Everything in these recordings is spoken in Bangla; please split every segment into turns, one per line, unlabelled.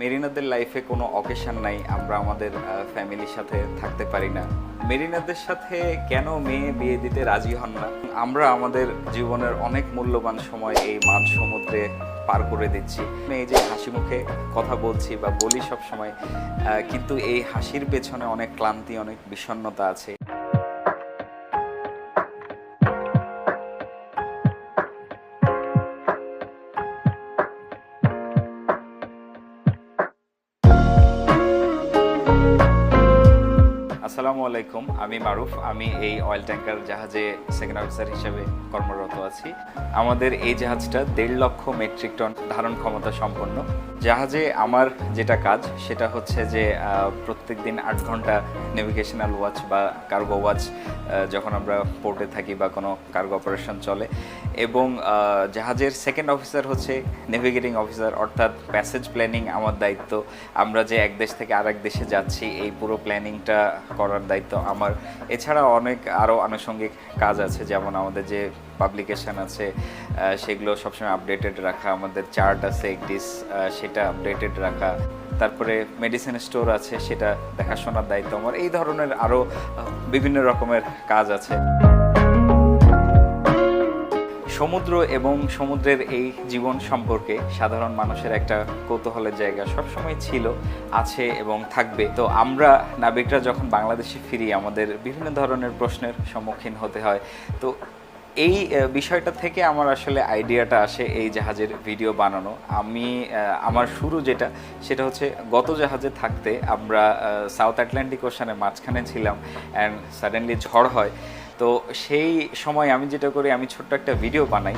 মেরিনাদের লাইফে কোনো অকেশন নাই, আমরা আমাদের ফ্যামিলির সাথে থাকতে পারি না। মেরিনাদের সাথে কেন মেয়ে বিয়ে দিতে রাজি হন না? আমরা আমাদের জীবনের অনেক মূল্যবান সময় এই মাঝ সমুদ্রে পার করে দিচ্ছি। এই যে হাসি মুখে কথা বলছি বা বলি সব সময় কিন্তু এই হাসির পেছনে অনেক ক্লান্তি, অনেক বিষণ্ণতা আছে। আসসালামু আলাইকুম। আমি মারুফ, আমি এই অয়েল ট্যাঙ্কার জাহাজে সেকেন্ড অফিসার হিসেবে কর্মরত আছি। আমাদের এই জাহাজটা দেড় লক্ষ মেট্রিক টন ধারণ ক্ষমতা সম্পন্ন। জাহাজে আমার যেটা কাজ, সেটা হচ্ছে যে প্রত্যেক দিন আট ঘণ্টা নেভিগেশনাল ওয়াচ বা কার্গো ওয়াচ যখন আমরা পোর্টে থাকি বা কোনো কার্গো অপারেশন চলে। এবং জাহাজের সেকেন্ড অফিসার হচ্ছে নেভিগেটিং অফিসার অর্থাৎ প্যাসেজ প্ল্যানিং আমার দায়িত্ব। আমরা যে এক দেশ থেকে আরেক দেশে যাচ্ছি, এই পুরো প্ল্যানিংটা করার দায়িত্ব আমার। এছাড়া অনেক আরও আনুষঙ্গিক কাজ আছে, যেমন আমাদের যে পাবলিকেশান আছে সেগুলো সবসময় আপডেটেড রাখা, আমাদের চার্ট আছে একডিস সেটা আপডেটেড রাখা। তারপরে মেডিসিন স্টোর আছে, সেটা দেখাশোনার দায়িত্ব আমার। এই ধরনের আরও বিভিন্ন রকমের কাজ আছে। সমুদ্র এবং সমুদ্রের এই জীবন সম্পর্কে সাধারণ মানুষের একটা কৌতূহলের জায়গা সবসময় ছিল, আছে এবং থাকবে। তো আমরা নাবিকরা যখন বাংলাদেশে ফিরি, আমাদের বিভিন্ন ধরনের প্রশ্নের সম্মুখীন হতে হয়। তো এই বিষয়টা থেকে আমার আসলে আইডিয়াটা আসে এই জাহাজের ভিডিও বানানো। আমি আমার শুরু যেটা, সেটা হচ্ছে গত জাহাজে থাকতে আমরা সাউথ আটলান্টিক ওশানের মাঝখানে ছিলাম অ্যান্ড সাডেনলি ঝড় হয়। তো সেই সময় আমি যেটা করি আমি ছোট্ট একটা ভিডিও বানাই।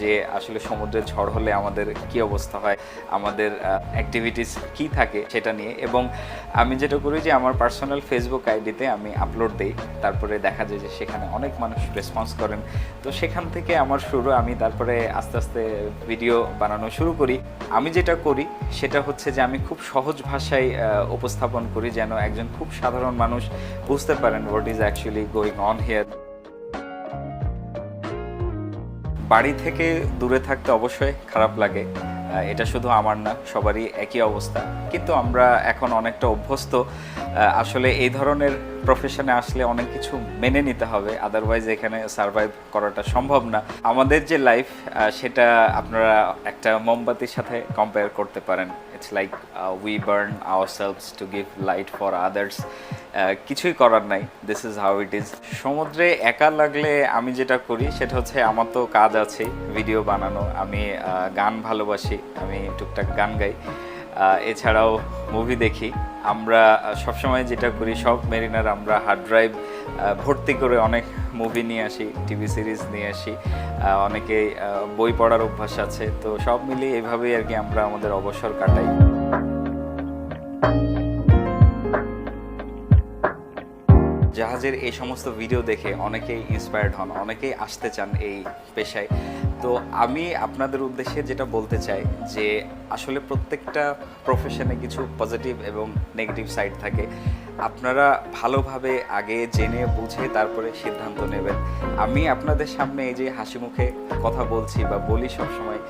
যে আসলে সমুদ্রে ঝড় হলে আমাদের কি অবস্থা হয়, আমাদের অ্যাক্টিভিটিস কি থাকে সেটা নিয়ে। এবং আমি যেটা করি যে আমার পার্সোনাল ফেসবুক আইডিতে আমি আপলোড দিই, তারপরে দেখা যায় যে সেখানে অনেক মানুষ রেসপন্স করেন। তো সেখান থেকে আমার শুরু, আমি তারপরে আস্তে আস্তে ভিডিও বানানো শুরু করি। আমি যেটা করি সেটা হচ্ছে যে আমি খুব সহজ ভাষায় উপস্থাপন করি যেন একজন খুব সাধারণ মানুষ বুঝতে পারেন what is actually going on here বাড়ি থেকে দূরে থাকতে অবশ্যই খারাপ লাগে। এটা শুধু আমার না, সবারই একই অবস্থা। কিন্তু আমরা এখন অনেকটা অভ্যস্ত। আসলে এই ধরনের প্রফেশনে আসলে অনেক কিছু মেনে নিতে হবে। আদারওয়াইজ এখানে সার্ভাইভ করাটা সম্ভব না। আমাদের যে লাইফ সেটা আপনারা একটা মোমবাতির সাথে কম্পেয়ার করতে পারেন। It's like we burn ourselves to give light for others কিছুই করার নাই। This is how it is সমুদ্রে একা লাগলে আমি যেটা করি, সেটা হচ্ছে আমার তো কাজ আছে ভিডিও বানানো। আমি গান ভালোবাসি। আমি টুকটাক গান গাই। এছাড়াও মুভি দেখি। আমরা সবসময় যেটা করি সব মেরিনার আমরা হার্ড ড্রাইভ ভর্তি করে অনেক মুভি নিয়ে আসি টিভি সিরিজ নিয়ে আসি। অনেকে বই পড়ার অভ্যাস আছে। তো সব মিলিয়ে এভাবেই আর কি আমরা আমাদের অবসর কাটাই। জাহাজের এই সমস্ত ভিডিও দেখে অনেকেই ইন্সপায়ার্ড হন, অনেকেই আসতে চান এই পেশায়। তো আমি আপনাদের উদ্দেশ্যে যেটা বলতে চাই যে আসলে প্রত্যেকটা প্রফেশনে কিছু পজিটিভ এবং নেগেটিভ সাইড থাকে। আপনারা ভালোভাবে আগে জেনে, বুঝে তারপরে সিদ্ধান্ত নেবেন। আমি আপনাদের সামনে এই যে হাসি মুখে কথা বলছি বা বলি সবসময়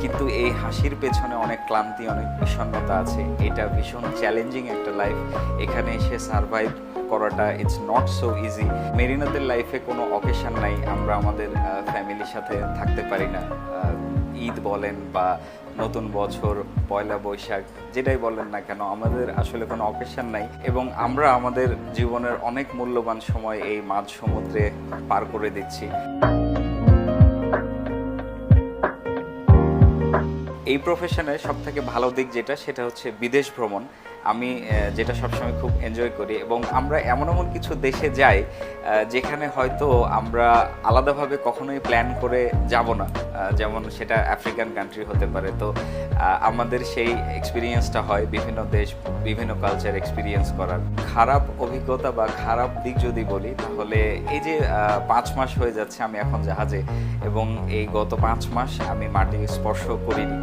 কিন্তু এই হাসির পেছনে অনেক ক্লান্তি, অনেক বিষণ্ণতা আছে। এটা ভীষণ চ্যালেঞ্জিং একটা লাইফ এখানে এসে সারভাইভ করাটা ইটস নট সো ইজি মেরিনাদের লাইফে কোনো অকেশন নাই, আমরা আমাদের ফ্যামিলির সাথে থাকতে পারি না। ঈদ বলেন বা নতুন বছর, পয়লা বৈশাখ, যেটাই বলেন না কেন, আমাদের আসলে কোনো অকেশন নাই। এবং আমরা আমাদের জীবনের অনেক মূল্যবান সময় এই মাঝ সমুদ্রে পার করে দিচ্ছি। এই প্রফেশনের সবথেকে ভালো দিক যেটা সেটা হচ্ছে বিদেশ ভ্রমণ। আমি যেটা সবসময় খুব এনজয় করি এবং আমরা এমন এমন কিছু দেশে যাই যেখানে হয়তো আমরা আলাদাভাবে কখনোই প্ল্যান করে যাব না। যেমন সেটা আফ্রিকান কান্ট্রি হতে পারে। তো আমাদের সেই এক্সপিরিয়েন্সটা হয় বিভিন্ন দেশ, বিভিন্ন কালচার এক্সপিরিয়েন্স করার। খারাপ অভিজ্ঞতা বা খারাপ দিক যদি বলি, তাহলে এই যে পাঁচ মাস হয়ে যাচ্ছে আমি এখন জাহাজে এবং এই গত পাঁচ মাস আমি মাটি স্পর্শ করিনি।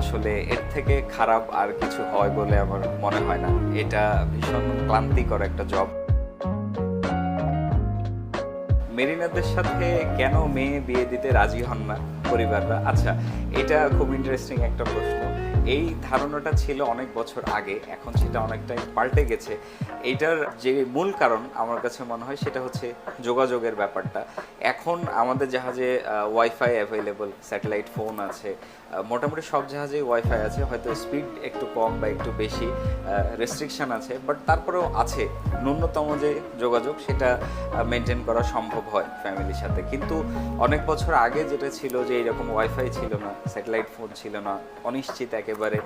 আসলে এর থেকে খারাপ আর কিছু হয় বলে আমার মনে হয় না। এটা ভীষণ ক্লান্তিকর একটা জব মেরিনাদের সাথে কেন মেয়ে বিয়ে দিতে রাজি হন না পরিবাররা? আচ্ছা এটা খুব ইন্টারেস্টিং একটা প্রশ্ন। এই ধারণাটা ছিল অনেক বছর আগে, এখন সেটা অনেকটাই পাল্টে গেছে। এইটার যে মূল কারণ আমার কাছে মনে হয় সেটা হচ্ছে যোগাযোগের ব্যাপারটা। এখন আমাদের জাহাজে ওয়াইফাই অ্যাভেলেবল স্যাটেলাইট ফোন আছে। মোটামুটি সব জাহাজেই ওয়াইফাই আছে, হয়তো স্পিড একটু কম বা একটু বেশি রেস্ট্রিকশন আছে বাট তারপরেও আছে। ন্যূনতম যে যোগাযোগ, সেটা মেনটেন করা সম্ভব হয় ফ্যামিলির সাথে। কিন্তু অনেক বছর আগে যেটা ছিল যে এরকম ওয়াইফাই ছিল না স্যাটেলাইট ফোন ছিল না, অনিশ্চিত একেবারে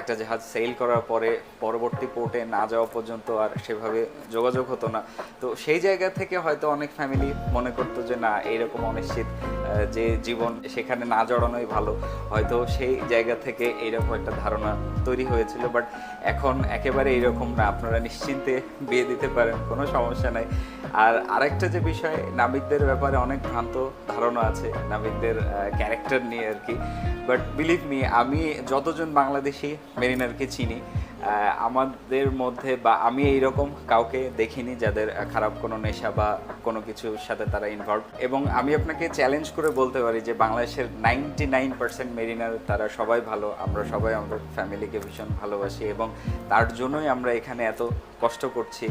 একটা জাহাজ সেল করার পরে পরবর্তী পোর্টে না যাওয়া পর্যন্ত আর সেভাবে যোগাযোগ হতো না। তো সেই জায়গা থেকে হয়তো অনেক ফ্যামিলি মনে করতো যে, না এইরকম অনিশ্চিত যে জীবন সেখানে না জড়ানোই ভালো। হয়তো সেই জায়গা থেকে এইরকম একটা ধারণা তৈরি হয়েছিল বাট এখন একেবারে এইরকম না। আপনারা নিশ্চিন্তে বিয়ে দিতে পারেন, কোনো সমস্যা নাই। আর আরেকটা যে বিষয়, নাবিকদের ব্যাপারে অনেক ভ্রান্ত ধারণা আছে নাবিকদের ক্যারেক্টার নিয়ে আর কি। বাট বিলিভ মি আমি যতজন বাংলাদেশি মেরিনারকে চিনি আমাদের মধ্যে বা আমি এইরকম কাউকে দেখিনি যাদের খারাপ কোনো নেশা বা কোনো কিছুর সাথে তারা ইনভলভ এবং আমি আপনাকে চ্যালেঞ্জ করে বলতে পারি যে বাংলাদেশের নাইনটি নাইন পার্সেন্ট মেরিনার তারা সবাই ভালো, আমরা সবাই আমাদের ফ্যামিলিকে ভীষণ ভালোবাসি এবং তার জন্যই আমরা এখানে এত কষ্ট করছি।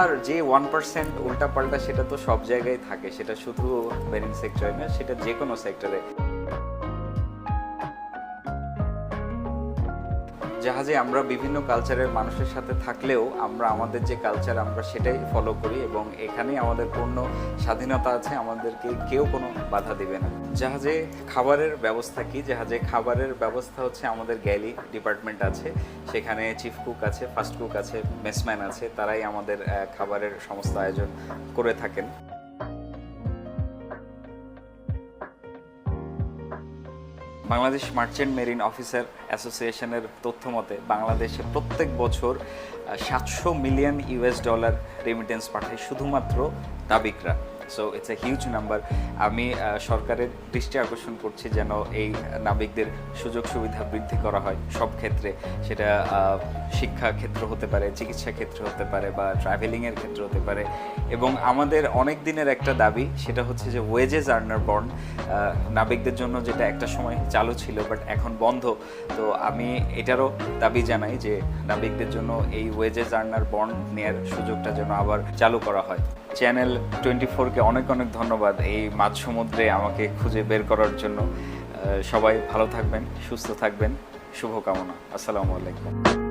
আর যে ওয়ান পার্সেন্ট উল্টাপাল্টা সেটা তো সব জায়গায় থাকে, সেটা শুধু মেরিন সেক্টরে না, সেটা যে কোনো সেক্টরে জাহাজে আমরা বিভিন্ন কালচারের মানুষের সাথে থাকলেও আমরা আমাদের যে কালচার আমরা সেটাই ফলো করি এবং এখানেই আমাদের পূর্ণ স্বাধীনতা আছে, আমাদেরকে কেউ কোনো বাধা দিবে না। জাহাজে খাবারের ব্যবস্থা কি? জাহাজে খাবারের ব্যবস্থা হচ্ছে আমাদের গ্যালি ডিপার্টমেন্ট আছে, সেখানে চিফ কুক আছে ফার্স্ট কুক আছে মেসম্যান আছে, তারাই আমাদের খাবারের সমস্ত আয়োজন করে থাকেন। বাংলাদেশ মার্চেন্ট মেরিন অফিসার অ্যাসোসিয়েশনের তথ্য মতে বাংলাদেশে প্রত্যেক বছর সাতশো মিলিয়ন ইউএস ডলার রেমিটেন্স পাঠায় শুধুমাত্র নাবিকরা so it's a huge number আমি সরকারের দৃষ্টি আকর্ষণ করছি যেন এই নাবিকদের সুযোগ সুবিধা বৃদ্ধি করা হয় সব ক্ষেত্রে। সেটা শিক্ষা ক্ষেত্র হতে পারে, চিকিৎসা ক্ষেত্র হতে পারে বা ট্রাভেলিংয়ের ক্ষেত্র হতে পারে। এবং আমাদের অনেক দিনের একটা দাবি, সেটা হচ্ছে যে ওয়েজেস আর্নার বন্ড নাবিকদের জন্য যেটা একটা সময় চালু ছিল বাট এখন বন্ধ। তো আমি এটারও দাবি জানাই যে নাবিকদের জন্য এই ওয়েজেস আর্নার বন্ড নেওয়ার সুযোগটা যেন আবার চালু করা হয়। চ্যানেল টোয়েন্টি ফোরকে অনেক অনেক ধন্যবাদ এই মাছ সমুদ্রে আমাকে খুঁজে বের করার জন্য। সবাই ভালো থাকবেন, সুস্থ থাকবেন। শুভকামনা। আসসালামু আলাইকুম।